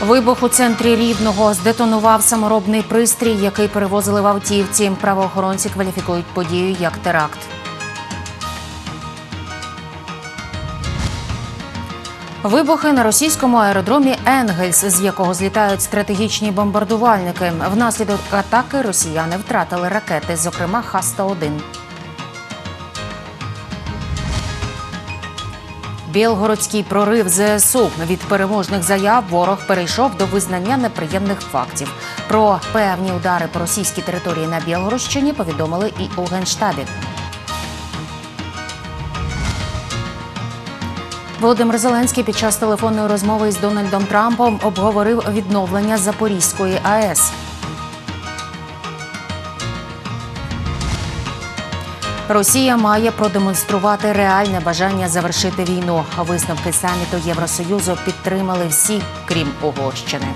Вибух у центрі Рівного здетонував саморобний пристрій, який перевозили в автівці. Правоохоронці кваліфікують подію як теракт. Вибухи на російському аеродромі Енгельс, з якого злітають стратегічні бомбардувальники. Внаслідок атаки росіяни втратили ракети, зокрема Х-101. Білгородський прорив ЗСУ від переможних заяв ворог перейшов до визнання неприємних фактів. Про певні удари по російській території на Білгородщині повідомили і у генштабі. Володимир Зеленський під час телефонної розмови із Дональдом Трампом обговорив відновлення Запорізької АЕС. Росія має продемонструвати реальне бажання завершити війну. Висновки саміту Євросоюзу підтримали всі, крім Угорщини.